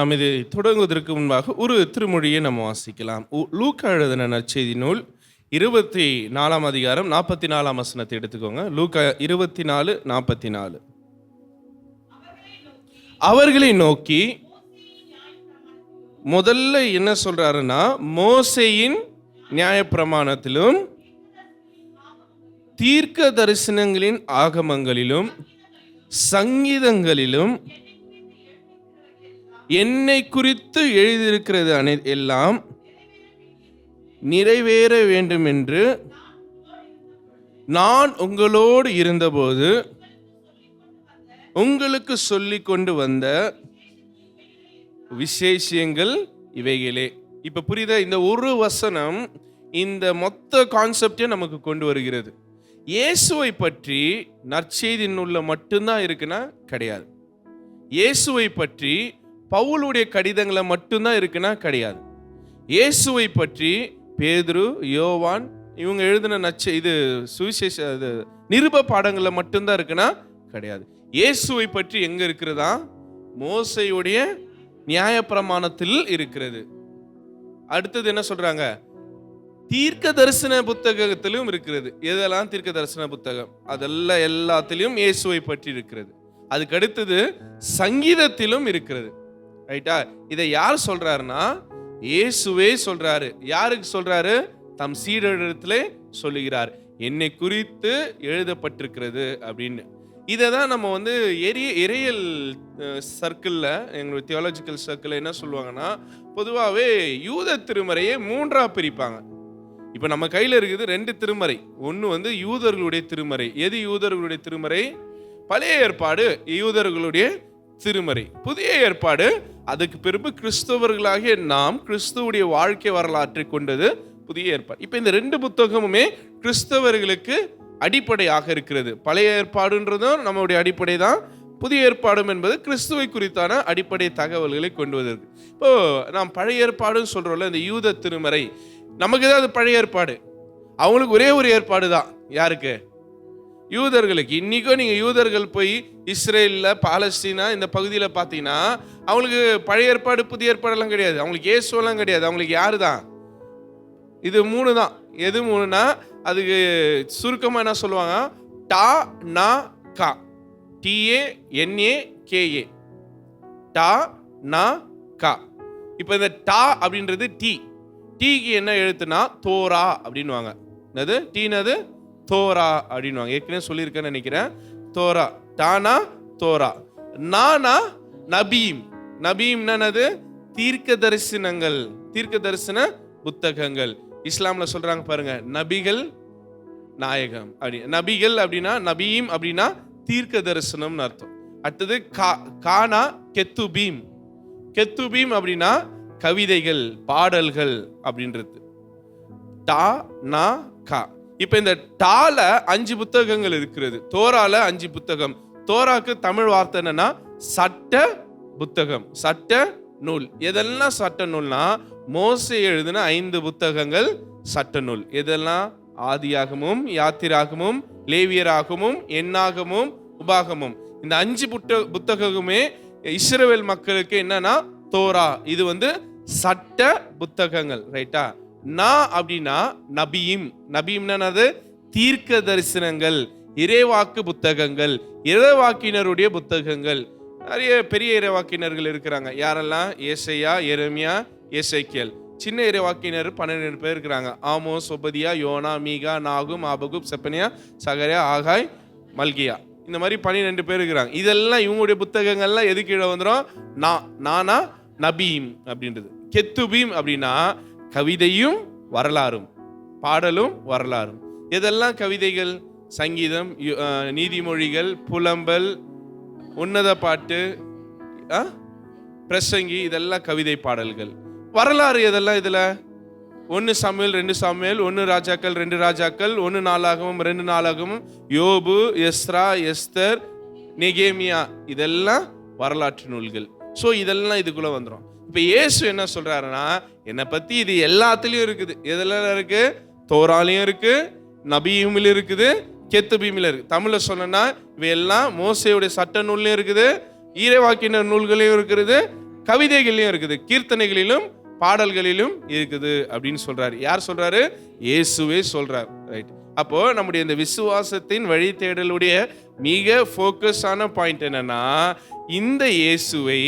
நாம் இதை தொடங்குவதற்கு முன்பாக ஒரு திருமொழியை நம்ம வாசிக்கலாம். உ- லூக்கா எழுதின நற்செய்தி நூல் இருபத்தி நாலாம் அதிகாரம் நாற்பத்தி நாலாம் வசனத்தை எடுத்துக்கோங்க. லூக்கா இருபத்தி நாலு நாற்பத்தி நாலு அவர்களை நோக்கி முதல்ல என்ன சொல்றாருன்னா மோசையின் நியாயப்பிரமாணத்திலும் தீர்க்க தரிசனங்களின் ஆகமங்களிலும் சங்கீதங்களிலும் என்னை குறித்து எழுதியிருக்கிறது அனை எல்லாம் நிறைவேற வேண்டும் என்று நான் உங்களோடு இருந்தபோது உங்களுக்கு சொல்லி கொண்டு வந்த விசேஷங்கள் இவைகளே. இப்போ புரியுத? இந்த ஒரு வசனம் இந்த மொத்த கான்செப்டே நமக்கு கொண்டு வருகிறது. இயேசுவை பற்றி நற்செய்தி நூல்ல மட்டும்தான் இருக்குன்னா கிடையாது. இயேசுவை பற்றி பவுலுடைய கடிதங்களை மட்டும்தான் இருக்குன்னா கிடையாது. இயேசுவை பற்றி பேதுரு யோவான் இவங்க எழுதின நச்ச இது சுவிசேஷ இது நிருப பாடங்களில் மட்டும்தான் இருக்குன்னா கிடையாது. இயேசுவை பற்றி எங்கே இருக்கிறதா? மோசையுடைய நியாயப்பிரமாணத்தில் இருக்கிறது. அடுத்தது என்ன சொல்கிறாங்க தீர்க்க தரிசன புத்தகத்திலும் இருக்கிறது. எதெல்லாம் தீர்க்க தரிசன புத்தகம்? அதெல்லாம் எல்லாத்திலையும் இயேசுவை பற்றி இருக்கிறது. அதுக்கு அடுத்தது சங்கீதத்திலும் இருக்கிறது. ரைட்டா இதை யார் சொல்றாருன்னா? இயேசுவே சொல்றாரு. யாருக்கு சொல்றாரு? தம் சீடரிடத்துல சொல்லுகிறார். என்னை குறித்து எழுதப்பட்டிருக்கிறது அப்படின்னு. இதை தான் நம்ம வந்து எரிய எரியல் சர்க்கிளில் எங்களுடைய தியாலஜிக்கல் சர்க்கிளில் என்ன சொல்லுவாங்கன்னா பொதுவாகவே யூத திருமறையை மூன்றாக பிரிப்பாங்க. இப்போ நம்ம கையில் இருக்குது ரெண்டு திருமறை. ஒன்று வந்து யூதர்களுடைய திருமறை. எது யூதர்களுடைய திருமறை? பழைய ஏற்பாடு. யூதர்களுடைய திருமறை. புதிய ஏற்பாடு அதுக்கு பிறகு கிறிஸ்தவர்களாகிய நாம் கிறிஸ்துவுடைய வாழ்க்கை வரலாற்றை கொண்டது புதிய ஏற்பாடு. இப்போ இந்த ரெண்டு புத்தகமுமே கிறிஸ்தவர்களுக்கு அடிப்படையாக இருக்கிறது. பழைய ஏற்பாடுன்றதும் நம்மளுடைய அடிப்படை தான். புதிய ஏற்பாடும் என்பது கிறிஸ்துவை குறித்தான அடிப்படை தகவல்களை கொண்டு வருது இப்போ நாம் பழைய ஏற்பாடுன்னு சொல்றோம்ல இந்த யூத திருமறை. நமக்கு தான் அது பழைய ஏற்பாடு? அவங்களுக்கு ஒரே ஒரு ஏற்பாடு தான். யாருக்கு? யூதர்களுக்கு இன்றைக்கும் நீங்கள் யூதர்கள் போய் இஸ்ரேலில் பாலஸ்தீனா இந்த பகுதியில் பார்த்தீங்கன்னா அவங்களுக்கு பழைய ஏற்பாடு புதிய ஏற்பாடெல்லாம் கிடையாது. அவங்களுக்கு இயேசுவெல்லாம் கிடையாது. அவங்களுக்கு யாரு தான் இது மூணு தான் எது மூணுனா அதுக்கு சுருக்கமாக என்ன சொல்லுவாங்க? டா நா கா. டிஏ என்ஏ கேஏ டா நா கா. இப்போ இந்த டா அப்படின்றது டி. டீக்கு என்ன எழுத்துனா தோரா அப்படின்னுவாங்க. என்னது? டீனது தோரா அப்படின்னுவாங்க. ஏற்கனவே சொல்லியிருக்கேன்னு நினைக்கிறேன். தோரா. டானா தோரா. நானா? நபீம். நபீம்னா என்னது? தீர்க்க தரிசனங்கள் தீர்க்க தரிசன புத்தகங்கள். இஸ்லாம்ல சொல்றாங்க பாருங்க நபிகள் நாயகம். அப்படி நபிகள் அப்படின்னா நபீம் அப்படின்னா தீர்க்க தரிசனம்னு அர்த்தம். அடுத்தது கா கானா? கெத்து பீம் கெத்து பீம் அப்படின்னா கவிதைகள் பாடல்கள் அப்படின்றது. டா நா கா. இப்போ இந்த டால அஞ்சு புத்தகங்கள் இருக்கிறது. தோரால அஞ்சு புத்தகம். தோராக்கு தமிழ் வார்த்தை என்னன்னா சட்ட புத்தகம் சட்ட நூல். எதெல்லாம் சட்ட நூல்னா மோசை எழுதின ஐந்து புத்தகங்கள் சட்ட நூல். எதெல்லாம்? ஆதியாகமும் யாத்திராகமும் லேவியராகமும் எண்ணாகமும் உபாகமும். இந்த அஞ்சு புத்த புத்தகமுமே இஸ்ரவேல் மக்களுக்கு என்னன்னா தோரா. இது வந்து சட்ட புத்தகங்கள் ரைட்டா? நா அப்படின்னா நபியும். நபியும்னா என்னது? தீர்க்க தரிசனங்கள் இறைவாக்கு புத்தகங்கள் இறைவாக்கினருடைய புத்தகங்கள். நிறைய பெரிய இறைவாக்கினர்கள் இருக்கிறாங்க. யாரெல்லாம்? ஏசையா எரமியா ஏசைக்கியல். சின்ன இறைவாக்கினர் பன்னிரெண்டு பேர் இருக்கிறாங்க. ஆமோ சொபதியா யோனா மீகா நாகும் ஆபகுப் செப்பனியா சகரியா ஆகாய் மல்கியா. இந்த மாதிரி பன்னிரெண்டு பேர் இருக்கிறாங்க. இதெல்லாம் இவங்களுடைய புத்தகங்கள்லாம் எது கீழே வந்துடும் நா நானா நபீம் அப்படின்றது. கெத்துபீம் அப்படின்னா கவிதையும் வரலாறும் பாடலும் வரலாறும். இதெல்லாம் கவிதைகள்? சங்கீதம் யு- நீதிமொழிகள் புலம்பல் உன்னத பாட்டு பிரசங்கி இதெல்லாம் கவிதை பாடல்கள். வரலாறு எதெல்லாம் இதில்? ஒன்று சமையல் ரெண்டு சமையல் ஒன்று ராஜாக்கள் ரெண்டு ராஜாக்கள் ஒன்று நாளாகவும் ரெண்டு நாளாகவும். யோபு எஸ்ரா எஸ்தர் நெகேமியா இதெல்லாம் வரலாற்று நூல்கள். ஸோ இதெல்லாம் இதுக்குள்ளே வந்துடும் இப்போ இயேசு என்ன சொல்கிறாருன்னா என்னை பற்றி இது எல்லாத்துலேயும் இருக்குது. எதுல இருக்கு? தோராலையும் இருக்கு நபியுமில் இருக்குது கெத்துபீமில் இருக்கு. தமிழில் சொன்னா இவையெல்லாம் மோசையுடைய சட்ட நூல்லையும் இருக்குது ஈரவாக்கின நூல்களையும் இருக்கிறது கவிதைகளிலும் இருக்குது கீர்த்தனைகளிலும் பாடல்களிலும் இருக்குது அப்படின்னு சொல்றாரு. யார் சொல்றாரு? இயேசுவே சொல்றார். ரைட் அப்போ நம்முடைய இந்த விசுவாசத்தின் வழி தேடலுடைய மிக ஃபோக்கஸான பாயிண்ட் என்னன்னா இந்த இயேசுவை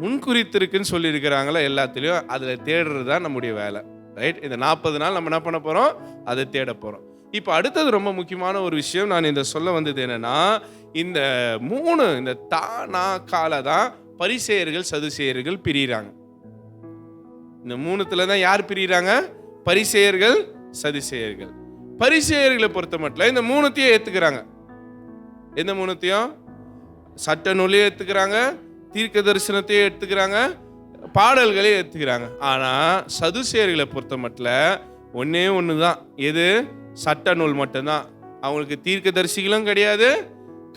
முன்குறித்திருக்குன்னு சொல்லியிருக்கிறாங்களா எல்லாத்துலேயும் அதில் தேடுறது தான் நம்முடைய வேலை. ரைட் இந்த நாற்பது நாள் நம்ம என்ன பண்ண போகிறோம் அதை தேட போகிறோம் இப்போ அடுத்தது ரொம்ப முக்கியமான ஒரு விஷயம் நான் இந்த சொல்ல வந்தது என்னென்னா இந்த மூணு இந்த தானா கால தான் பரிசெயர்கள் சதுசேயர்கள் பிரியிறாங்க. இந்த மூணுத்துல தான் யார் பிரியிறாங்க? பரிசெயர்கள் சதிசெயர்கள். பரிசெயர்களை பொறுத்த மட்டும் இந்த மூணுத்தையும் ஏத்துக்கிறாங்க. எந்த மூணுத்தையும்? சட்ட நூலையும் ஏற்றுக்கிறாங்க தீர்க்க தரிசனத்தையும் எடுத்துக்கிறாங்க பாடல்களையும் எடுத்துக்கிறாங்க. ஆனால் சதுசேரிகளை பொறுத்த மட்டும் ஒன்றே ஒன்று தான் எது? சட்ட நூல் மட்டும்தான். அவங்களுக்கு தீர்க்க தரிசிகளும் கிடையாது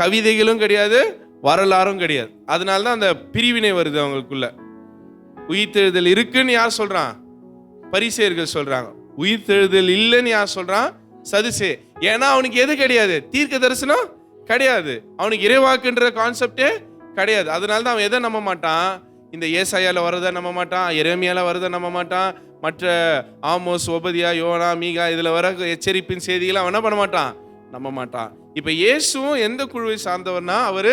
கவிதைகளும் கிடையாது வரலாறும் கிடையாது. அதனால தான் அந்த பிரிவினை வருது அவங்களுக்குள்ள. உயிர்த்தெழுதல் இருக்குன்னு யார் சொல்கிறான் பரிசேயர்கள் சொல்கிறாங்க உயிர்த்தெழுதல் இல்லைன்னு யார் சொல்கிறான் சதுசே ஏன்னா அவனுக்கு எது கிடையாது? தீர்க்க தரிசனம் கிடையாது. அவனுக்கு இறைவாக்குன்ற கான்செப்டே கிடையாது. அதனால தான் அவன் எதை நம்ப மாட்டான்? இந்த ஏசாயால வரதை நம்ப மாட்டான் எரேமியால வரதை நம்ப மாட்டான் மற்ற ஆமோஸ் ஒபதியா யோனா மீகா இதில் வர எச்சரிப்பின் செய்திகளை அவன் என்ன பண்ண மாட்டான்? நம்ப மாட்டான். இப்போ இயேசுவும் எந்த குழுவை சார்ந்தவர்னா? அவர்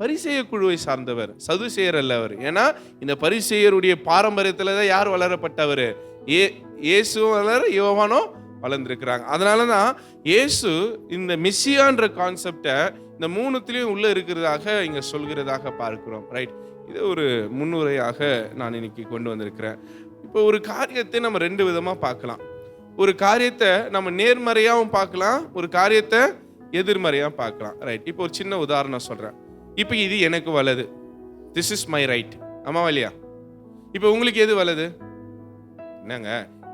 பரிசெய குழுவை சார்ந்தவர் சதுசேயர் அல்ல அவர். ஏன்னா இந்த பரிசெயருடைய பாரம்பரியத்தில் தான் யார் வளரப்பட்டவர்? ஏ இயேசுவும் வளர யோவானும் வளர்ந்துருக்கிறாங்க. அதனால தான் இயேசு இந்த மிஸ்ஸியான்ற கான்செப்டை இந்த மூணுத்திலையும் உள்ளே இருக்கிறதாக இங்கே சொல்கிறதாக பார்க்கிறோம் ரைட் இது ஒரு முன்னுரையாக நான் இன்னைக்கு கொண்டு வந்திருக்கிறேன். இப்போ ஒரு காரியத்தை நம்ம ரெண்டு விதமாக பார்க்கலாம். ஒரு காரியத்தை நம்ம நேர்மறையாகவும் பார்க்கலாம் ஒரு காரியத்தை எதிர்மறையாக பார்க்கலாம் ரைட் இப்போ ஒரு சின்ன உதாரணம் சொல்கிறேன் இப்போ இது எனக்கு வலது. திஸ் இஸ் மை ரைட் ஆமாவா இல்லையா? இப்போ உங்களுக்கு எது வலது? என்னங்க?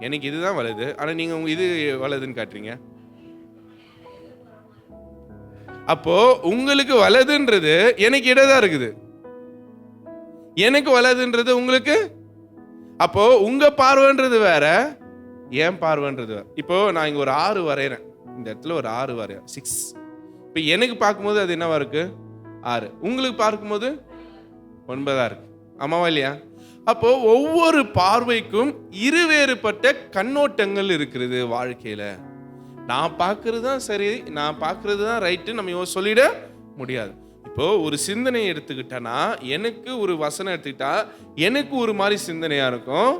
எனக்கு இதுதான் வலது. ஆனால் நீங்கள் உங்கள் இது வலதுன்னு காட்டுறீங்க. அப்போ உங்களுக்கு வலதுன்றது எனக்கு இடதா இருக்குது. எனக்கு வலதுன்றது உங்களுக்கு? அப்போ உங்க பார்வைன்றது வேற ஏன் பார்வைன்றது வேற. இப்போ நான் இங்க ஒரு ஆறு வரைகிறேன் இந்த இடத்துல ஒரு ஆறு வரையறேன். சிக்ஸ் இப்போ எனக்கு பார்க்கும்போது அது என்னவா இருக்கு? ஆறு. உங்களுக்கு பார்க்கும்போது ஒன்பதா இருக்கு. ஆமாவா இல்லையா? அப்போ ஒவ்வொரு பார்வைக்கும் இருவேறுபட்ட கண்ணோட்டங்கள் இருக்கிறது வாழ்க்கையில. நான் பார்க்கறது தான் சரி நான் பார்க்கறது தான் ரைட்டு நம்ம சொல்லிட முடியாது. இப்போ ஒரு சிந்தனை எடுத்துக்கிட்டேன்னா எனக்கு ஒரு வசனம் எடுத்துக்கிட்டா எனக்கு ஒரு மாதிரி சிந்தனையா இருக்கும்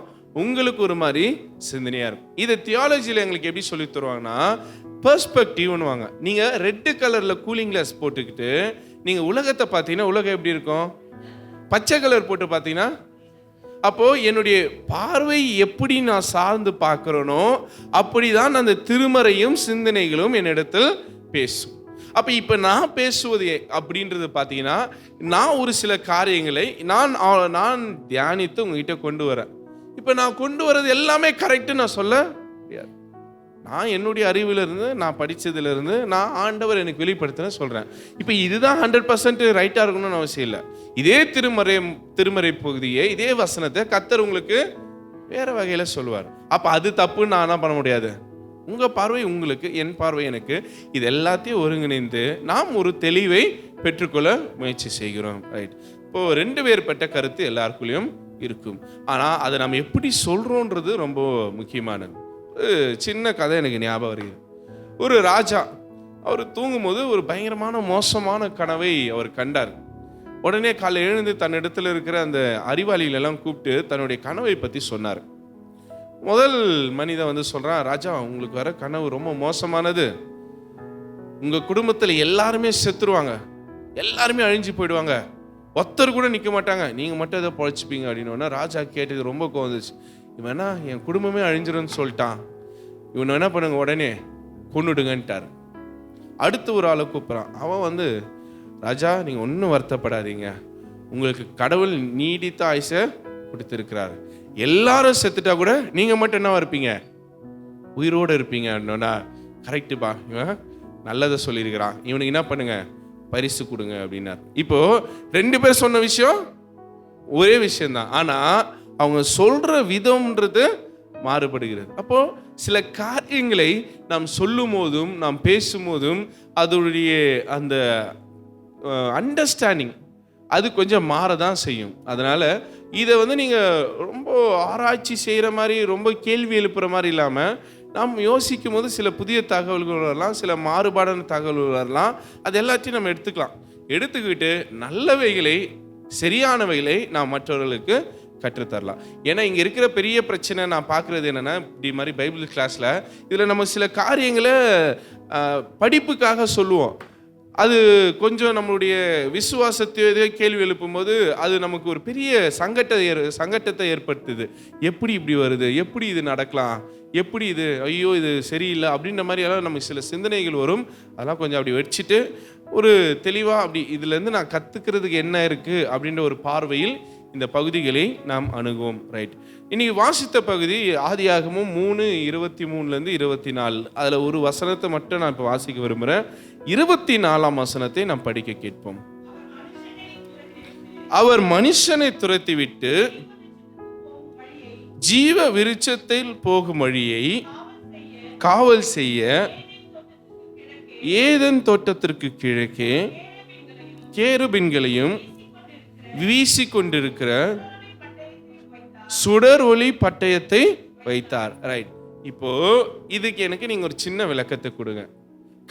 உங்களுக்கு ஒரு மாதிரி சிந்தனையா இருக்கும். இதை தியாலஜியில் எங்களுக்கு எப்படி சொல்லி தருவாங்கன்னா பெர்ஸ்பெக்டிவ்னுவாங்க நீங்க ரெட்டு கலர்ல கூலிங் கிளாஸ் போட்டுக்கிட்டு நீங்க உலகத்தை பார்த்தீங்கன்னா உலகம் எப்படி இருக்கும்? பச்சை கலர் போட்டு பார்த்தீங்கன்னா அப்போது என்னுடைய பார்வை எப்படி நான் சார்ந்து பார்க்கிறேனோ அப்படிதான் அந்த திருமறையும் சிந்தனைகளும் என்னிடத்தில் பேசும். அப்போ இப்போ நான் பேசுவது அப்படின்றது பார்த்தீங்கன்னா நான் ஒரு சில காரியங்களை நான் நான் தியானித்து உங்ககிட்ட கொண்டு வரேன். இப்போ நான் கொண்டு வர்றது எல்லாமே கரெக்டுன்னு நான் சொல்ல முடியாது. நான் என்னுடைய அறிவிலிருந்து நான் படித்ததுலேருந்து நான் ஆண்டவர் எனக்கு வெளிப்படுத்தின சொல்கிறேன் இப்போ இதுதான் ஹண்ட்ரட் பர்சன்ட் ரைட்டாக இருக்கணும்னு அவசியம் இல்லை. இதே திருமறை திருமறை பகுதியை இதே வசனத்தை கத்தர் உங்களுக்கு வேறு வகையில் சொல்லுவார். அப்போ அது தப்புன்னு நான் என்ன பண்ண முடியாது? உங்கள் பார்வை உங்களுக்கு என் பார்வை எனக்கு. இது எல்லாத்தையும் ஒருங்கிணைந்து நாம் ஒரு தெளிவை பெற்றுக்கொள்ள முயற்சி செய்கிறோம். ரைட் இப்போது ரெண்டு வேறுபட்ட கருத்து எல்லாருக்குள்ளேயும் இருக்கும். ஆனால் அதை நம்ம எப்படி சொல்கிறோன்றது ரொம்ப முக்கியமானது. சின்ன கதை எனக்கு ஞாபகம் வருது ஒரு ராஜா அவர் தூங்கும்போது ஒரு பயங்கரமான மோசமான கனவை அவர் கண்டார். உடனே காலை எழுந்து தன்னிடத்தில் இருக்கிற அந்த அறிவாளிகளெல்லாம் கூப்பிட்டு தன்னுடைய கனவை பற்றி சொன்னார். முதல் மனிதன் வந்து சொல்கிறான் ராஜா உங்களுக்கு வர கனவு ரொம்ப மோசமானது. உங்கள் குடும்பத்தில் எல்லாருமே செத்துருவாங்க. எல்லாருமே அழிஞ்சு போயிடுவாங்க. ஒருத்தர் கூட நிற்க மாட்டாங்க. நீங்கள் மட்டும் எதை பொழைச்சிப்பீங்க. அப்படின்னு ராஜா கேட்டது ரொம்ப கோந்துச்சு இவன் என்ன என் குடும்பமே அழிஞ்சிரும்னு சொல்லிட்டான். இவனை என்ன பண்ணுங்க உடனே கொண்டுடுங்கன்ட்டார் அடுத்து ஒரு ஆளை கூப்பிட்றான். அவன் வந்து ராஜா நீங்கள் ஒன்றும் வருத்தப்படாதீங்க. உங்களுக்கு கடவுள் நீடித்த ஆயுசை கொடுத்துருக்கிறார். எல்லாரும் செத்துட்டா கூட நீங்கள் மட்டும் என்னவா இருப்பீங்க? உயிரோடு இருப்பீங்க. அப்படின்னா கரெக்டுப்பா இவன் நல்லதை சொல்லியிருக்கிறான். இவனுக்கு என்ன பண்ணுங்க? பரிசு கொடுங்க அப்படின்னார். இப்போ ரெண்டு பேர் சொன்ன விஷயம் ஒரே விஷயம்தான். ஆனால் அவங்க சொல்கிற விதம்ன்றது மாறுபடுகிறது. அப்போது சில காரியங்களை நாம் சொல்லும் போதும் நாம் பேசும் போதும் அதனுடைய அந்த அண்டர்ஸ்டாண்டிங் அது கொஞ்சம் மாற தான் செய்யும். அதனால் இதை வந்து நீங்கள் ரொம்ப ஆராய்ச்சி செய்கிற மாதிரி ரொம்ப கேள்வி எழுப்புற மாதிரி இல்லாமல் நாம் யோசிக்கும் போது சில புதிய தகவல்கள் வரலாம் சில மாறுபாடான தகவல்கள் வரலாம். அது எல்லாத்தையும் நம்ம எடுத்துக்கலாம். எடுத்துக்கிட்டு நல்லவைகளை சரியானவைகளை நாம் மற்றவர்களுக்கு கற்றுத்தரலாம். ஏன்னா இங்கே இருக்கிற பெரிய பிரச்சனை நான் பார்க்குறது என்னென்னா இப்படி மாதிரி பைபிள் கிளாஸில் இதில் நம்ம சில காரியங்களை படிப்புக்காக சொல்லுவோம். அது கொஞ்சம் நம்மளுடைய விசுவாசத்தையோ இதையோ கேள்வி எழுப்பும்போது அது நமக்கு ஒரு பெரிய சங்கட்ட ஏற் சங்கட்டத்தை ஏற்படுத்துது. எப்படி இப்படி வருது? எப்படி இது நடக்கலாம்? எப்படி இது ஐயோ இது சரியில்லை? அப்படின்ற மாதிரி எல்லாம் நமக்கு சில சிந்தனைகள் வரும். அதெல்லாம் கொஞ்சம் அப்படி வச்சுட்டு ஒரு தெளிவாக அப்படி இதுலேருந்து நான் கற்றுக்கிறதுக்கு என்ன இருக்குது அப்படின்ற ஒரு பார்வையில் இந்த பகுதிகளை நாம் அணுகுவோம் ரைட் இன்னைக்கு வாசித்த பகுதி ஆதியாகமும் மூணு இருபத்தி மூணுலேருந்து இருபத்தி நாலு. அதில் ஒரு வசனத்தை மட்டும் நான் இப்போ வாசிக்க விரும்புகிறேன் இருபத்தி நாலாம் வசனத்தை நாம் படிக்க கேட்போம். அவர் மனுஷனை துரத்திவிட்டு ஜீவ விருட்சத்தில் போகும் வழியை காவல் செய்ய ஏதன் தோட்டத்திற்கு கிழக்கே கேருபின்களையும் வீசிக்கொண்டிருக்கிற சுடர் ஒளி பட்டயத்தை வைத்தார். ரைட் இப்போ இதுக்கு எனக்கு நீங்க ஒரு சின்ன விளக்கத்தை கொடுங்க.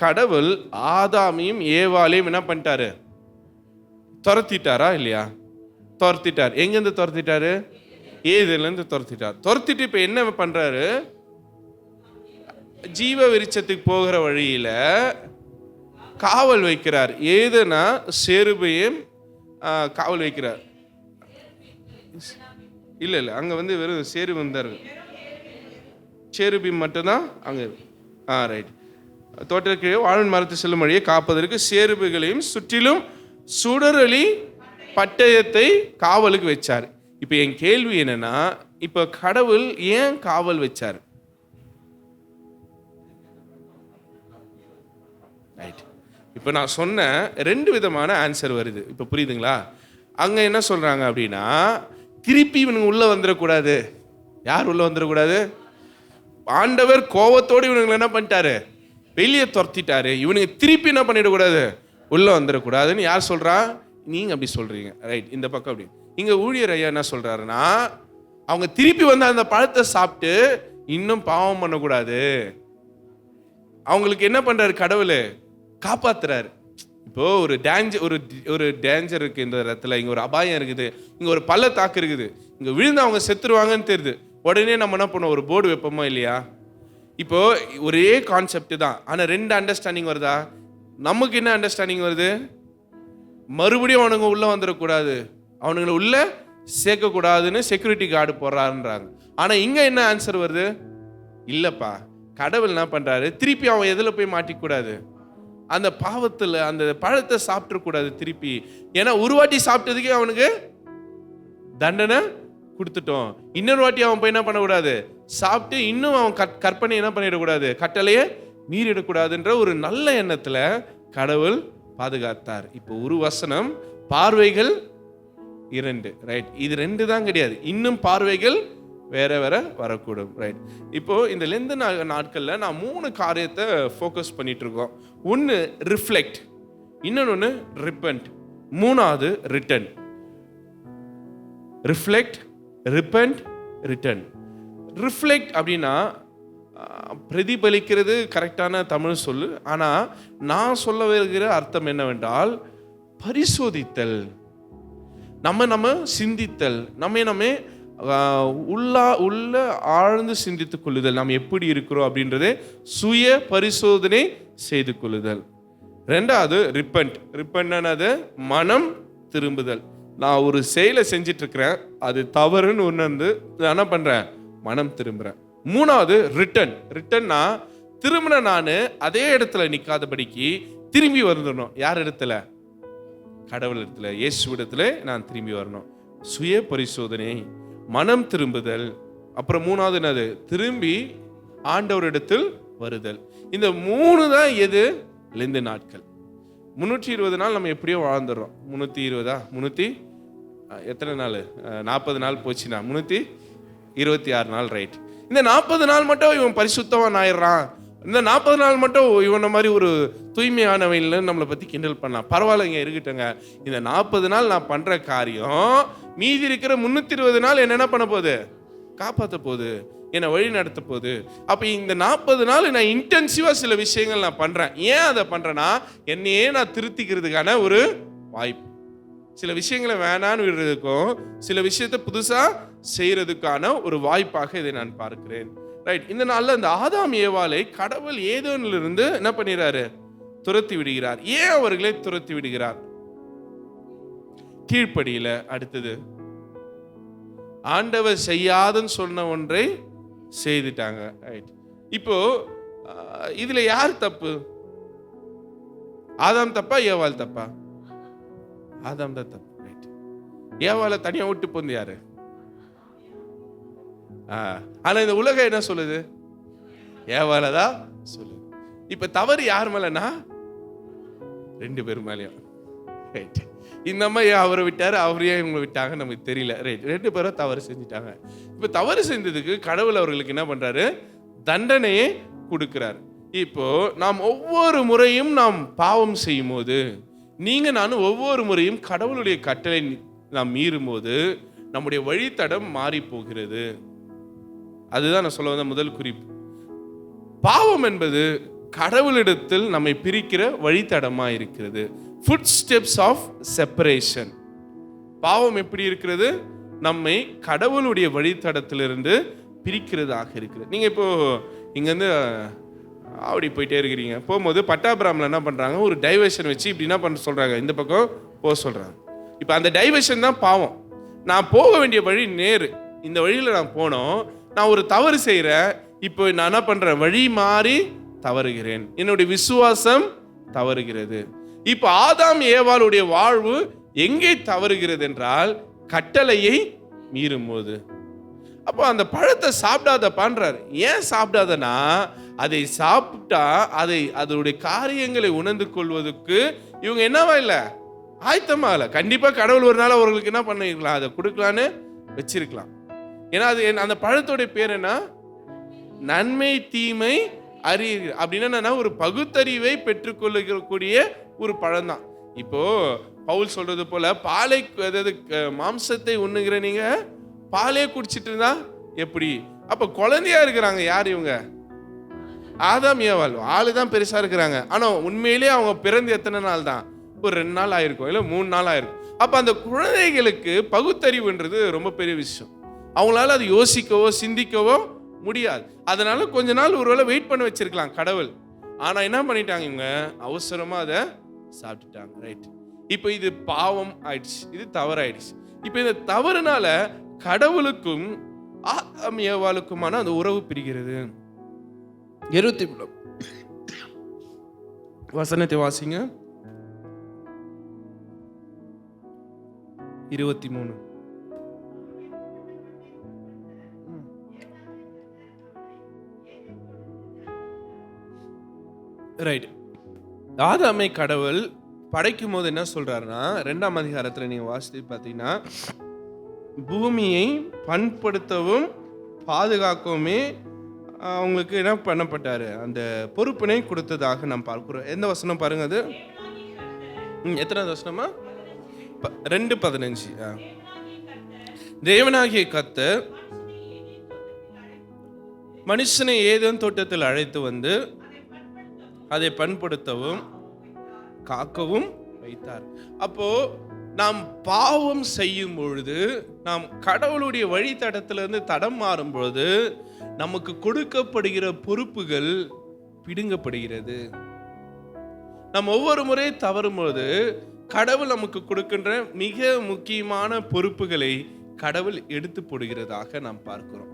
கடவுள் ஆதாமையும் ஏவாளையும் என்ன பண்ணிட்டாரு? துரத்திட்டாரா இல்லையா? துரத்திட்டார். எங்கேருந்து துரத்திட்டாரு? ஏதுலேருந்து துரத்திட்டார். துரத்திட்டு இப்போ என்ன பண்ணுறாரு ஜீவ விருட்சத்துக்கு போகிற வழியில் காவல் வைக்கிறார். ஏதுனா செருபையும் காவல் வைக்கிறார். இல்லை இல்லை அங்கே வந்து வெறும் சேருபம் தான் இருக்கு. மட்டும்தான் அங்கே இருக்கு. ஆ ரைட் தோட்டத்திற்கு வாழன் மரத்து செல்லும் வழியை காப்பதற்கு சேருபுகளையும் சுற்றிலும் சுடரொளி பட்டயத்தை காவலுக்கு வச்சார். இப்போ என் கேள்வி என்னென்னா இப்போ கடவுள் ஏன் காவல் வச்சார்? இப்போ நான் சொன்ன ரெண்டு விதமான ஆன்சர் வருது. இப்போ புரியுதுங்களா? அங்கே என்ன சொல்கிறாங்க அப்படின்னா திருப்பி இவனுங்க உள்ளே வந்துடக்கூடாது. யார் உள்ளே வந்துடக்கூடாது? ஆண்டவர் கோவத்தோடு இவனுங்களை என்ன பண்ணிட்டாரு? வெளியே துரத்திட்டாரு. இவனுங்க திருப்பி என்ன பண்ணிடக்கூடாது? உள்ளே வந்துடக்கூடாதுன்னு யார் சொல்கிறா நீங்கள் அப்படி சொல்கிறீங்க ரைட் இந்த பக்கம் அப்படி. இங்கே ஊழியர் ஐயா என்ன சொல்கிறாருன்னா அவங்க திருப்பி வந்து அந்த பழத்தை சாப்பிட்டு இன்னும் பாவம் பண்ணக்கூடாது. அவங்களுக்கு என்ன பண்ணுறாரு கடவுள்? காப்பாத்துறாரு. இப்போ ஒரு டேஞ்சர் ஒரு ஒரு டேஞ்சர் இருக்கு இந்த இடத்துல. இங்கே ஒரு அபாயம் இருக்குது. இங்கே ஒரு பள்ளத்தாக்கு இருக்குது. இங்கே விழுந்து அவங்க செத்துருவாங்கன்னு தெரியுது. உடனே நம்ம என்ன பண்ணுவோம்? ஒரு போர்டு வைப்போமா இல்லையா? இப்போ ஒரே கான்செப்ட் தான். ஆனால் ரெண்டு அண்டர்ஸ்டாண்டிங் வருதா? நமக்கு என்ன அண்டர்ஸ்டாண்டிங் வருது? மறுபடியும் அவனுங்க உள்ள வந்துடக்கூடாது. அவனுங்களை உள்ள சேர்க்கக்கூடாதுன்னு செக்யூரிட்டி கார்டு போடுறாருன்றாங்க. ஆனால் இங்கே என்ன ஆன்சர் வருது? இல்லைப்பா. கடவுள் என்ன பண்ணுறாரு திருப்பி அவன் எதில் போய் மாட்டிக்கூடாது? அந்த பாவத்தில் அந்த பழத்தை சாப்பிட்றக்கூடாது திருப்பி. ஏன்னா ஒரு வாட்டி சாப்பிட்டதுக்கே அவனுக்கு தண்டனை கொடுத்துட்டோம். இன்னொரு வாட்டி அவன் போய் என்ன பண்ணக்கூடாது? சாப்பிட்டு இன்னும் அவன் கற் கற்பனை என்ன பண்ணிடக்கூடாது? கட்டளையே மீறிடக்கூடாதுன்ற ஒரு நல்ல எண்ணத்தில் கடவுள் பாதுகாத்தார். இப்போ ஒரு வசனம் பார்வைகள் இரண்டு. ரைட் இது ரெண்டு தான் கிடையாது. இன்னும் பார்வைகள் வேற வேற வரக்கூடும் ரைட் இப்போ இந்த லெந்து நா- நான் மூணு காரியத்தை ஃபோக்கஸ் பண்ணிட்டு இருக்கோம் ஒன்று ரிஃப்ளெக்ட் இன்னொன்று ரிப்பன்ட் மூணாவது return reflect repent return reflect அப்படின்னா பிரதிபலிக்கிறது கரெக்டான தமிழ் சொல்லு. ஆனால் நான் சொல்ல வருகிற அர்த்தம் என்னவென்றால் பரிசோதித்தல். நம்ம நம்ம சிந்தித்தல். நம்ம நம்ம உள்ளா உள்ள ஆழ்ந்து சிந்தித்து கொள்ளுதல். நாம் எப்படி இருக்கிறோம் அப்படின்றதே சுய பரிசோதனை செய்து கொள்ளுதல். ரெண்டாவது ரிப்பன்ட் ரிப்பன்ட் மனம் திரும்புதல். நான் ஒரு செயலை செஞ்சிட்டு இருக்கிறேன் அது தவறுன்னு உணர்ந்து என்ன பண்றேன்? மனம் திரும்புறேன். மூணாவது ரிட்டன் ரிட்டன்னா திரும்பின நான் அதே இடத்துல நிற்காதபடிக்கு திரும்பி வந்துடணும். யார் இடத்துல? கடவுள் இடத்துல. இயேசு இடத்துல நான் திரும்பி வரணும். சுய பரிசோதனை. மனம் திரும்புதல். அப்புறம் மூணாவது என்னது? திரும்பி ஆண்டவரிடத்தில் வருதல். இந்த மூணு தான் எது? லெந்து நாட்கள். முந்நூற்றி இருபது நாள் நம்ம எப்படியோ வாழ்ந்துடுறோம். முந்நூற்றி இருபதா? முந்நூற்றி எத்தனை நாள்? நாற்பது நாள் போச்சுன்னா முந்நூற்றி இருபத்தி ஆறு நாள் ரைட் இந்த நாற்பது நாள் மட்டும் இவன் பரிசுத்தவன் ஆயிடுறான். இந்த நாற்பது நாள் மட்டும் இவனை மாதிரி ஒரு தூய்மையானவையில் நம்மளை பற்றி கிண்டல் பண்ணலாம் பரவாயில்லைங்க இருக்கட்டுங்க இந்த நாற்பது நாள் நான் பண்ணுற காரியம் மீதி இருக்கிற முந்நூற்றி இருபது நாள் என்ன பண்ண போகுது? காப்பாற்ற போகுது. என்னை வழி நடத்த போகுது. அப்போ இந்த நாற்பது நாள் நான் இன்டென்சிவாக சில விஷயங்கள் நான் பண்ணுறேன் ஏன் அதை பண்ணுறேன்னா என்னையே நான் திருத்திக்கிறதுக்கான ஒரு வாய்ப்பு. சில விஷயங்களை வேணான்னு விடுறதுக்கும் சில விஷயத்தை புதுசாக செய்கிறதுக்கான ஒரு வாய்ப்பாக இதை நான் பார்க்கிறேன். ரைட் இந்த நாளில் இந்த ஆதாம் ஏவாளை கடவுள் ஏதோனிலிருந்து என்ன பண்ணிடுறாரு துரத்தி விடுகிறார். ஏன் அவர்களை துரத்தி விடுகிறார்? கீழ்ப்படியில அடுத்தது ஆண்டவர் செய்யாதுன்னு சொன்ன ஒன்றை செய்துட்டாங்க. ரைட் இப்போ இதில் இதுல யார் தப்பு? ஆதாம் தப்பா ஏவாள் தப்பா? ஆதாம் தான் தப்பு. ரைட் ஏவாளை தனியாக விட்டு போந்து யாரு? ஆ, இந்த உலகம் என்ன சொல்லுது? ஏவாலதா தான் சொல்லுது. இப்ப தவறு யார் மேலனா ரெண்டு பேர் மேலேயும். ரைட் இந்த அம்மா ஏன் அவரை விட்டாரு? அவர் ஏன் இவங்களை விட்டாங்க நமக்கு தெரியல. ரைட் ரெண்டு பேரும் தவறு செஞ்சுட்டாங்க. இப்ப தவறு செஞ்சதுக்கு கடவுள் அவர்களுக்கு என்ன பண்றாரு? தண்டனையை கொடுக்கிறார். இப்போ நாம் ஒவ்வொரு முறையும் நாம் பாவம் செய்யும் போது நீங்க நானும் ஒவ்வொரு முறையும் கடவுளுடைய கட்டளை நாம் மீறும் போது நம்முடைய வழித்தடம் மாறி போகிறது. அதுதான் நான் சொல்ல வந்த முதல் குறிப்பு. பாவம் என்பது கடவுளிடத்தில் நம்மை பிரிக்கிற வழித்தடமாக இருக்கிறது. ஃபுட் ஸ்டெப்ஸ் ஆஃப் செப்பரேஷன் பாவம் எப்படி இருக்கிறது? நம்மை கடவுளுடைய வழித்தடத்திலிருந்து பிரிக்கிறதாக இருக்கிறது. நீங்கள் இப்போது இங்கேருந்து அப்படி போயிட்டே இருக்கிறீங்க. போகும்போது பட்டாபிராமில் என்ன பண்ணுறாங்க ஒரு டைவர்ஷன் வச்சு இப்படி என்ன பண்ண சொல்கிறாங்க இந்த பக்கம் போக சொல்கிறாங்க இப்போ அந்த டைவர்ஷன் தான் பாவம். நான் போக வேண்டிய வழி நேரு. இந்த வழியில் நான் போனோம். நான் ஒரு தவறு செய்கிறேன் இப்போ நான் என்ன பண்ணுறேன் வழி மாறி தவறுகிறேன். என்னுடைய விசுவாசம் தவறுகிறது. இப்போ ஆதாம் ஏவாளுடைய வாழ்வு எங்கே தவறுகிறது என்றால் கட்டளையை மீறும்போது. அப்போ அந்த பழத்தை சாப்பிடாத பண்றாரு. ஏன் சாப்பிடாதனா? அதை சாப்பிட்டா அதை அதனுடைய காரியங்களை உணர்ந்து கொள்வதற்கு இவங்க என்னவா இல்லை? ஆயத்தமா இல்லை. கண்டிப்பாக கடவுள் ஒரு நாள் அவர்களுக்கு என்ன பண்ணிருக்கலாம்? அதை கொடுக்கலான்னு வச்சிருக்கலாம். ஏன்னா அது என் அந்த பழத்தோட பேர் என்ன? நன்மை தீமை அறிய அப்படின்னா என்னன்னா ஒரு பகுத்தறிவை பெற்றுக்கொள்ளக்கூடிய ஒரு பழம்தான். இப்போ பவுல் சொல்றது போல பாலை அதாவது மாம்சத்தை உண்ணுங்கிற நீங்க பாலே குடிச்சிட்டு இருந்தா எப்படி? அப்ப குழந்தையா இருக்கிறாங்க யார் இவங்க? ஆதாம் ஏவாள். ஆளு தான் பெருசா இருக்கிறாங்க. ஆனா உண்மையிலேயே அவங்க பிறந்து எத்தனை நாள் தான்? ஒரு ரெண்டு நாள் ஆயிருக்கும். இல்ல மூணு நாள் ஆயிருக்கும். அப்ப அந்த குழந்தைகளுக்கு பகுத்தறிவுன்றது ரொம்ப பெரிய விஷயம். அவங்களால அது யோசிக்கவோ சிந்திக்கவோ முடியாது. அதனால கொஞ்ச நாள் ஒருவேளை வெயிட் பண்ண வச்சிருக்கலாம் கடவுள். ஆனால் என்ன பண்ணிட்டாங்க இவங்க? அவசரமாக அதை சாப்பிட்டுட்டாங்க. ரைட் இப்போ இது பாவம் ஆயிடுச்சு. இது தவறாயிடுச்சு. இப்போ இந்த தவறுனால கடவுளுக்கும் ஆதாம் ஏவாளுக்குமான அந்த உறவு பிரிகிறது. இருபத்தி மூணு. வசனத்தை வாசிங்க. இருபத்தி மூணு. ரைட் ஆதாமை கடவுள் படைக்கும் போது என்ன சொல்கிறாருன்னா ரெண்டாம் அதிகாரத்தில் நீங்கள் வாசித்து பார்த்தீங்கன்னா பூமியை பண்படுத்தவும் பாதுகாக்கவுமே அவங்களுக்கு என்ன பண்ணப்பட்டார்? அந்த பொறுப்பினை கொடுத்ததாக நாம் பார்க்கிறோம். எந்த வசனம் பாருங்க அது? ம், எத்தனாவது வசனமா? ப- ரெண்டு பதினஞ்சு ஆ. தேவனாகிய கத்து மனுஷனை ஏதேன் தோட்டத்தில் அழைத்து வந்து அதை பண்படுத்தவும் காக்கவும் வைத்தார். அப்போ நாம் பாவம் செய்யும் பொழுது நாம் கடவுளுடைய வழித்தடத்திலிருந்து தடம் மாறும் பொழுது நமக்கு கொடுக்கப்படுகிற பொறுப்புகள் பிடுங்கப்படுகிறது. நாம் ஒவ்வொரு முறை தவறும் பொழுது கடவுள் நமக்கு கொடுக்கின்ற மிக முக்கியமான பொறுப்புகளை கடவுள் எடுத்து போடுகிறதாக நாம் பார்க்கிறோம்.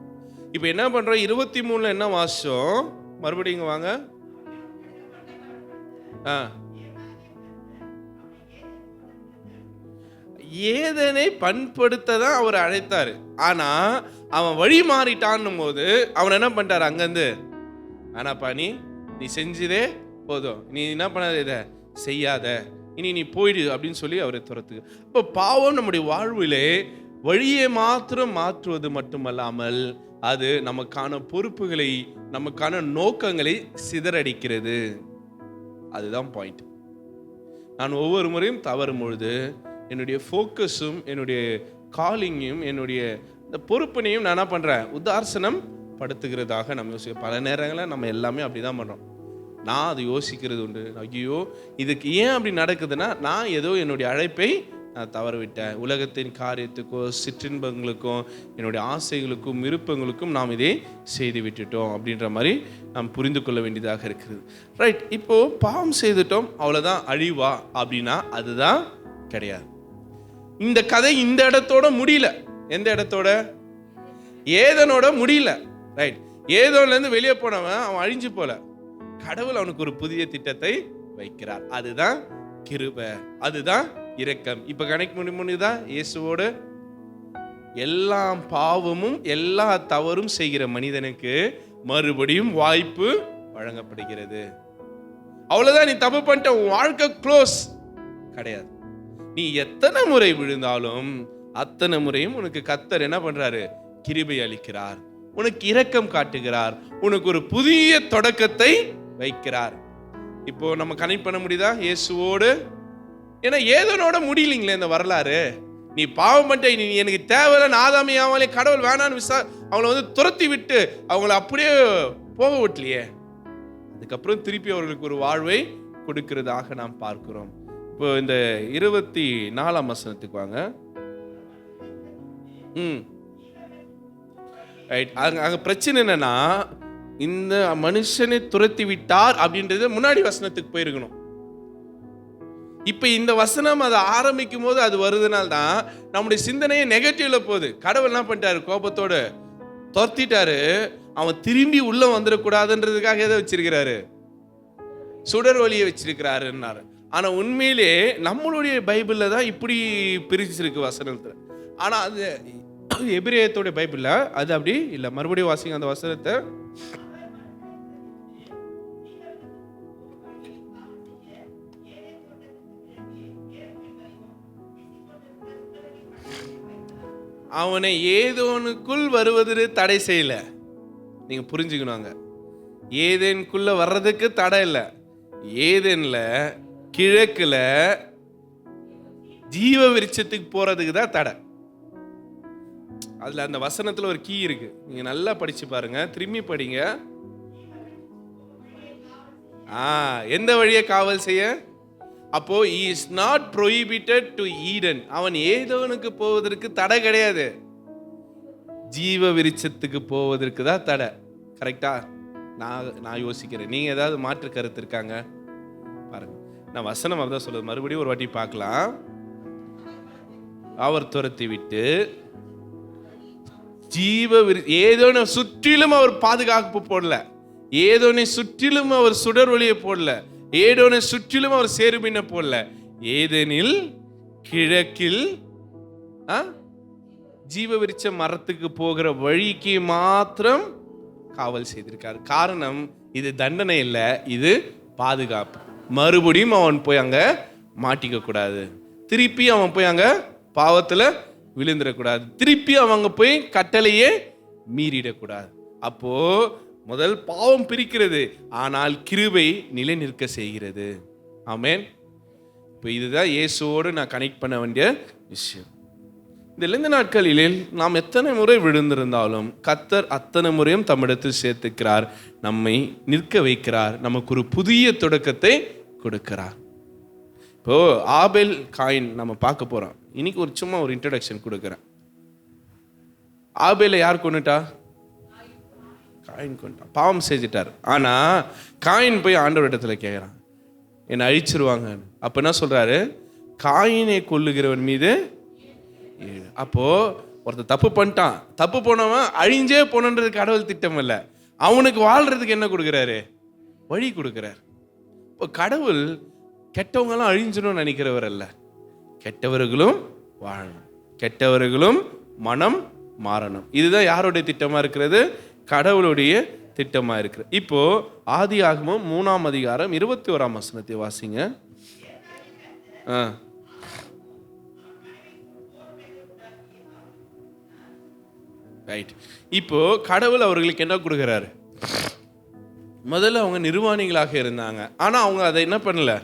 இப்போ என்ன பண்றோம்? இருபத்தி மூணுல என்ன வாசம் மறுபடியும் வாங்க. ஏதனை பண்படுத்த தான் அவர் அழைத்தார். ஆனால் அவன் வழி மாறிட்டான்னும் போது அவன் என்ன பண்ணிட்டார் அங்கேருந்து? ஆனாப்பா நீ நீ செஞ்சதே போதும். நீ என்ன பண்ணாத இதை? செய்யாத. இனி நீ போயிடு அப்படின்னு சொல்லி அவரை துரத்து இப்போ பாவம் நம்முடைய வாழ்விலே வழியை மாத்திரம் மாற்றுவது மட்டுமல்லாமல் அது நமக்கான பொறுப்புகளை நமக்கான நோக்கங்களை சிதறடிக்கிறது. அதுதான் பாயிண்ட் நான் ஒவ்வொரு முறையும் தவறும் பொழுது என்னுடைய ஃபோக்கஸும் என்னுடைய காலிங்கையும் என்னுடைய இந்த பொறுப்பினையும் நான் என்ன பண்ணுறேன் உதாசனம் படுத்துகிறதாக நம்ம யோசிக்க பல நேரங்களில் நம்ம எல்லாமே அப்படி தான் பண்ணுறோம் நான் அது யோசிக்கிறது உண்டு. ஐயோ இதுக்கு ஏன் அப்படி நடக்குதுன்னா நான் ஏதோ என்னுடைய அழைப்பை நான் தவறவிட்டேன். உலகத்தின் காரியத்துக்கோ சிற்றின்பங்களுக்கும் என்னுடைய ஆசைகளுக்கும் விருப்பங்களுக்கும் நாம் இதை செய்து விட்டுட்டோம் அப்படின்ற மாதிரி நாம் புரிந்து கொள்ள வேண்டியதாக இருக்கிறது. ரைட் இப்போது பாவம் செய்துட்டோம் அவ்வளோதான் அழிவா அப்படின்னா அதுதான் கிடையாது. இந்த கதை இந்த இடத்தோட முடியல. எந்த இடத்தோட? ஏதனோட முடியல. ரைட் ஏதோன்லேருந்து வெளியே போனவன் அவன் அழிஞ்சு போல. கடவுள் அவனுக்கு ஒரு புதிய திட்டத்தை வைக்கிறார். அதுதான் கிருப. அதுதான் இரக்கம். இப்ப கணக்கு முடி முடியுதான் இயேசுவோடு எல்லா பாவமும் எல்லா தவறும் செய்கிற மனிதனுக்கு மறுபடியும் வாய்ப்பு வழங்கப்படுகிறது. அவ்வளவுதான் நீ தப்பு பண்ணிட்ட உன் வாழ்க்கை க்ளோஸ் கிடையாது. நீ எத்தனை முறை விழுந்தாலும் அத்தனை முறையும் உனக்கு கத்தர் என்ன பண்றாரு? கிருபை அளிக்கிறார். உனக்கு இரக்கம் காட்டுகிறார். உனக்கு ஒரு புதிய தொடக்கத்தை வைக்கிறார். இப்போ நம்ம கனெக்ட் பண்ண முடியுதா? இயேசுவோடு ஏன்னா ஏதனோட முடியலிங்களே இந்த வரலாறு. நீ பாவம் பண்ணிட்ட நீ எனக்கு தேவையில்ல நாதாமையாமலே கடவுள் வேணான்னு விசா அவங்கள வந்து துரத்தி விட்டு அவங்கள அப்படியே போக விட்டலையே. அதுக்கப்புறம் திருப்பி அவர்களுக்கு ஒரு வாழ்வை கொடுக்கிறதாக நாம் பார்க்கிறோம். இப்போ இந்த இருபத்தி நாலாம் வசனத்துக்கு வாங்க. ம். ரைட். அங்கே அங்கே பிரச்சனை என்னன்னா இந்த மனுஷனை துரத்தி விட்டார் அப்படின்றது முன்னாடி வசனத்துக்கு போயிருக்கணும். இப்போ இந்த வசனம் அதை ஆரம்பிக்கும் போது அது வருதுனால தான் நம்முடைய சிந்தனையே நெகட்டிவ்ல போகுது. கடவுள் என்ன பண்ணிட்டாரு? கோபத்தோடு துரத்திட்டாரு. அவன் திரும்பி உள்ள வந்துடக்கூடாதுன்றதுக்காக எதை வச்சிருக்கிறாரு? சுடர் ஒளியை வச்சிருக்கிறாருன்னாரு. ஆனால் உண்மையிலே நம்மளுடைய பைபிளில் தான் இப்படி பிரிச்சிருக்கு வசனத்தில். ஆனால் அது எபிரேயத்தோட பைபிளில் அது அப்படி இல்லை. மறுபடியும் வாசிங்க அந்த வசனத்தை. அவனை ஏதோனுக்குள் வருவது தடை செய்யலை. நீங்கள் புரிஞ்சுக்கணுங்க ஏதேனுக்குள்ளே வர்றதுக்கு தடை இல்லை. ஏதேனில் கிழக்கில் ஜீவ விருட்சத்துக்கு போகிறதுக்கு தான் தடை. அதில் அந்த வசனத்தில் ஒரு கீ இருக்கு. நீங்கள் நல்லா படித்து பாருங்க. திரும்பி படிங்க. ஆ எந்த வழியை காவல் செய்ய? அப்போ is not prohibited to Eden அவன் ஏதோனுக்கு போவதற்கு தடை கிடையாது. ஜீவ விருச்சத்துக்கு போவதற்கு தான் தடை. கரெக்டா நான் நான் யோசிக்கிறேன். நீங்கள் ஏதாவது மாற்று கருத்து இருக்காங்க? பாருங்க. நான் வசனம் அதான் சொல்லுது. மறுபடியும் ஒரு வாட்டி பார்க்கலாம். அவர் துரத்தி விட்டு ஜீவ விரு ஏதோன்னு சுற்றிலும் அவர் பாதுகாப்பு போடல. ஏதோனை சுற்றிலும் அவர் சுடர் ஒளியை போடல. ஏடோனை சுற்றிலும் அவர் சேருமின போல? ஏதெனில் கிழக்கில் ஆ? ஜீவ விரிச்ச மரத்துக்கு போகிற வழிக்கு மாத்திரம் காவல் செய்திருக்கார். காரணம் இது தண்டனை இல்லை இது பாதுகாப்பு. மறுபடியும் அவன் போய் அங்கே மாட்டிக்க கூடாது. திருப்பி அவன் போய் அங்கே பாவத்தில் விழுந்துடக்கூடாது. திருப்பி அவங்க போய் கட்டளையே மீறிடக்கூடாது. அப்போது முதல் பாவம் பிரிக்கிறது ஆனால் கிருபை நிலை நிற்க செய்கிறது. ஆமேன். இப்போ இதுதான் இயேசுவோடு நான் கனெக்ட் பண்ண வேண்டிய விஷயம். இந்த இளைந்த நாட்களில் நாம் எத்தனை முறை விழுந்திருந்தாலும் கத்தர் அத்தனை முறையும் தம்மிடத்தில் சேர்த்துக்கிறார் நம்மை நிற்க வைக்கிறார் நமக்கு ஒரு புதிய தொடக்கத்தை கொடுக்கிறார். இப்போ ஆபெல் காயின் நம்ம பார்க்க போகிறோம் இன்னைக்கு ஒரு சும்மா ஒரு இன்ட்ரடக்ஷன் கொடுக்குறேன். ஆபேலை யார் கொண்டுட்டா காயின் கொண்டுட்டா பாவம் செஞ்சிட்டார். ஆனால் காயின் போய் ஆண்டவர் இடத்துல கேட்குறான் என்னை அழிச்சிருவாங்க. அப்போ என்ன சொல்கிறாரு காயினை கொல்லுகிறவன் மீது அப்போது அப்போ தப்பு பண்ணிட்டான். தப்பு போனவன் அழிஞ்சே போனன்றது கடவுள் திட்டம் இல்லை. அவனுக்கு வாழ்கிறதுக்கு என்ன கொடுக்குறாரு? வழி கொடுக்குறாரு. இப்போ கடவுள் கெட்டவங்களாம் அழிஞ்சணும்னு நினைக்கிறவர் அல்ல. கெட்டவர்களும் வாழணும். கெட்டவர்களும் மனம் மாறணும். இதுதான் யாருடைய திட்டமாக இருக்கிறது? கடவுளுடைய திட்டமாக இருக்கிறது இப்போ ஆதி ஆகமும் மூணாம் அதிகாரம் இருபத்தி ஓராம் வசனத்தை வாசிங்க. ஆ. ரைட் இப்போ கடவுள் அவர்களுக்கு என்ன கொடுக்குறாரு? முதல்ல அவங்க நிர்வாணிகளாக இருந்தாங்க. ஆனால் அவங்க அதை என்ன பண்ணல?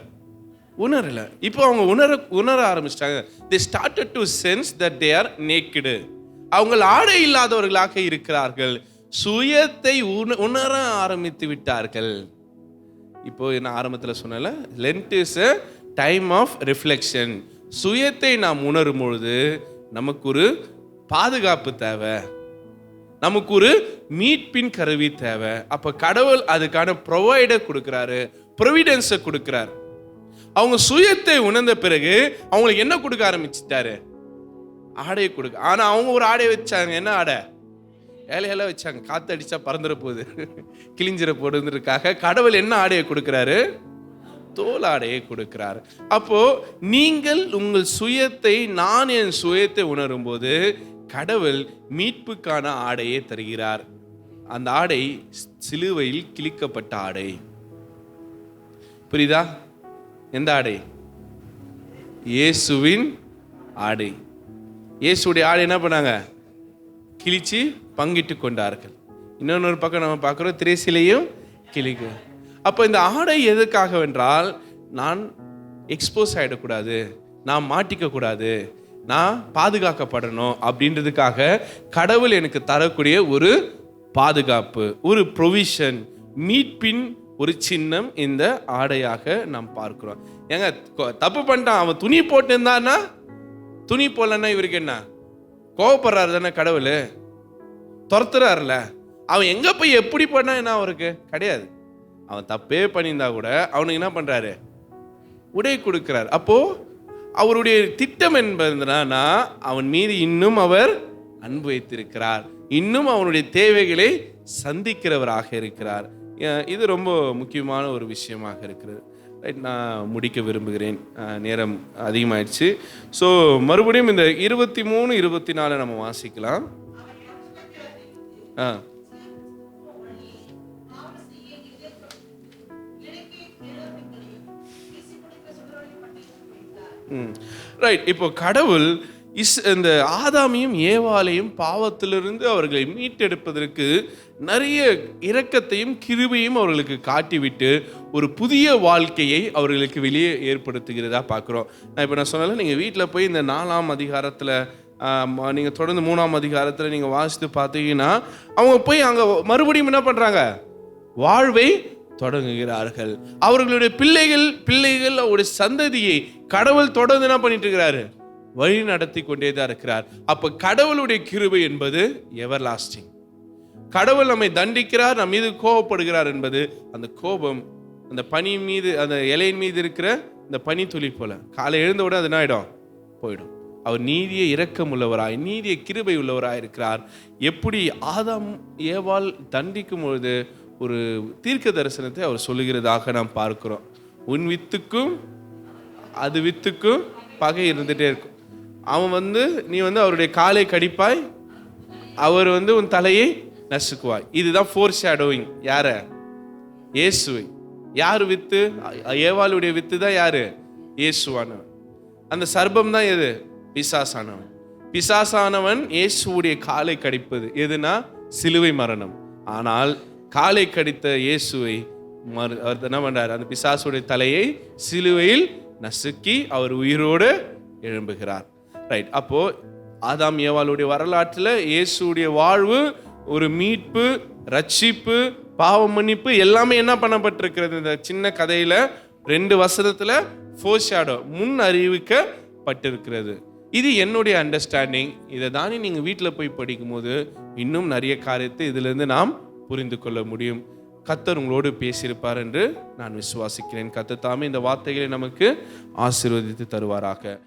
உணரல. இப்போ அவங்க உணர உணர ஆரம்பிச்சிட்டாங்க. They started to sense that they are naked. அவங்கள் ஆடை இல்லாதவர்களாக இருக்கிறார்கள். சுயத்தை உண- உணர ஆரம்பித்து விட்டார்கள். இப்போ நான் ஆரம்பத்தில் சொன்னல Lent is a time of reflection சுயத்தை நாம் உணரும் பொழுது நமக்கு ஒரு பாதுகாப்பு தேவை. நமக்கு ஒரு மீட்பின் கருவி தேவை. அப்போ கடவுள் அதுக்கான ப்ரொவைடர் கொடுக்குறாரு ப்ரொவிடன்ஸை கொடுக்குறாரு. அவங்க சுயத்தை உணர்ந்த பிறகு அவங்களுக்கு என்ன கொடுக்க ஆரம்பிச்சிட்டாரு? ஆடையை கொடுக்க ஆனால் அவங்க ஒரு ஆடையை வச்சாங்க. என்ன ஆடை? ஏழையெல்லாம் வச்சாங்க. காத்து அடிச்சா பறந்துட போகுது. கிழிஞ்சிட போடுறதுக்காக கடவுள் என்ன ஆடையை கொடுக்குறாரு? தோல் ஆடையை கொடுக்கிறார். அப்போ நீங்கள் உங்கள் சுயத்தை நான் என் சுயத்தை உணரும்போது கடவுள் மீட்புக்கான ஆடையை தருகிறார். அந்த ஆடை சிலுவையில் கிழிக்கப்பட்ட ஆடை. புரியுதா? எந்த ஆடை? இயேசுவின் ஆடை. இயேசுடைய ஆடை என்ன பண்ணாங்க? கிழித்து பங்கிட்டு கொண்டார்கள். இன்னொன்று பக்கம் நம்ம பார்க்குறோம் திரைசிலையும் கிழிக்கு. அப்போ இந்த ஆடை எதுக்காக வென்றால் நான் எக்ஸ்போஸ் ஆகிடக்கூடாது நான் மாட்டிக்கக்கூடாது நான் பாதுகாக்கப்படணும் அப்படின்றதுக்காக கடவுள் எனக்கு தரக்கூடிய ஒரு பாதுகாப்பு ஒரு ப்ரொவிஷன் மீட்பின் ஒரு சின்னம் இந்த ஆடையாக நாம் பார்க்கிறோம். ஏங்க தப்பு பண்ணிட்டான் அவன் துணி போட்டு இருந்தான்னா துணி போடலன்னா இவருக்கு என்ன? கோவப்படுறாரு தானே கடவுள்? துரத்துறாருல. அவன் எங்க போய் எப்படி பண்ணா என்ன அவருக்கு? கிடையாது. அவன் தப்பே பண்ணியிருந்தா கூட அவனுக்கு என்ன பண்றாரு? உடை கொடுக்கிறார். அப்போ அவருடைய திட்டம் என்பதுனா அவன் மீது இன்னும் அவர் அன்பு வைத்திருக்கிறார். இன்னும் அவனுடைய தேவைகளை சந்திக்கிறவராக இருக்கிறார். இது ரொம்ப முக்கியமான ஒரு விஷயமாக இருக்கிறது. ரைட் நான் முடிக்க விரும்புகிறேன். நேரம் அதிகமாயிடுச்சு. ஸோ மறுபடியும் இந்த இருபத்தி மூணு இருபத்தி நாலு நம்ம வாசிக்கலாம். ஆ ரைட் இப்போ கடவுள் இஸ் இந்த ஆதாமியும் ஏவாலையும் பாவத்திலிருந்து அவர்களை மீட்டெடுப்பதற்கு நிறைய இரக்கத்தையும் கிருபையும் அவர்களுக்கு காட்டிவிட்டு ஒரு புதிய வாழ்க்கையை அவர்களுக்கு வெளியே ஏற்படுத்துகிறதா பார்க்குறோம். நான் இப்போ நான் சொன்னால நீங்கள் வீட்டில் போய் இந்த நாலாம் அதிகாரத்தில் நீங்கள் தொடர்ந்து மூணாம் அதிகாரத்தில் நீங்கள் வாசித்து பார்த்தீங்கன்னா அவங்க போய் அங்கே மறுபடியும் என்ன பண்ணுறாங்க வாழ்வை தொடங்குகிறார்கள். அவர்களுடைய பிள்ளைகள் பிள்ளைகள் அவருடைய சந்ததியை கடவுள் தொடர்ந்து என்ன பண்ணிட்டு இருக்கிறாரு? வழி நடத்தி கொண்டே தான் இருக்கிறார். அப்போ கடவுளுடைய கிருபை என்பது எவர் லாஸ்டிங் கடவுள் நம்மை தண்டிக்கிறார் நம் மீது கோபப்படுகிறார் என்பது அந்த கோபம் அந்த பனி மீது அந்த இலையின் மீது இருக்கிற இந்த பனி துளி போல. காலை எழுந்த உடனே அது என்ன ஆயிடும்? போயிடும். அவர் நீதியை இரக்கம் உள்ளவராய் நீதியை கிருபை உள்ளவராய் இருக்கிறார். எப்படி ஆதாம் ஏவால் தண்டிக்கும் பொழுது ஒரு தீர்க்க தரிசனத்தை அவர் சொல்லுகிறதாக நாம் பார்க்கிறோம். உன் வித்துக்கும் அது வித்துக்கும் பகை இருந்துட்டே இருக்கும். அவன் வந்து நீ வந்து அவருடைய காலை கடிப்பாய் அவர் வந்து உன் தலையை நசுக்குவாய். இதுதான் ஃபோர் ஷேடோவிங் யார? இயேசுவை. யார் வித்து? ஏவாளுடைய வித்து தான் யாரு? இயேசுவானவன். அந்த சர்பம் தான் எது? பிசாசானவன். பிசாசானவன் இயேசுவுடைய காலை கடிப்பது. எதுனா? சிலுவை மரணம். ஆனால் காலை கடித்த இயேசுவை மறு அவர் என்ன பண்றார்? அந்த பிசாசுடைய தலையை சிலுவையில் நசுக்கி அவர் உயிரோடு எழும்புகிறார். ரைட் அப்போ ஆதாம் ஏவாளுடைய வரலாற்றில் இயேசுடைய வாழ்வு ஒரு மீட்பு ரட்சிப்பு பாவ மன்னிப்பு எல்லாமே என்ன பண்ணப்பட்டிருக்கிறது? இந்த சின்ன கதையில ரெண்டு வசனத்துல ஃபோஷாடோ முன் அறிவிக்கப்பட்டிருக்கிறது. இது என்னுடைய அண்டர்ஸ்டாண்டிங் இதை தானே நீங்கள் வீட்டில் போய் படிக்கும்போது இன்னும் நிறைய காரியத்தை இதிலிருந்து நாம் புரிந்து கொள்ள முடியும். கத்தர் உங்களோடு பேசியிருப்பார் என்று நான் விசுவாசிக்கிறேன். கத்தர் தாமே இந்த வார்த்தைகளை நமக்கு ஆசீர்வதித்து தருவாராக.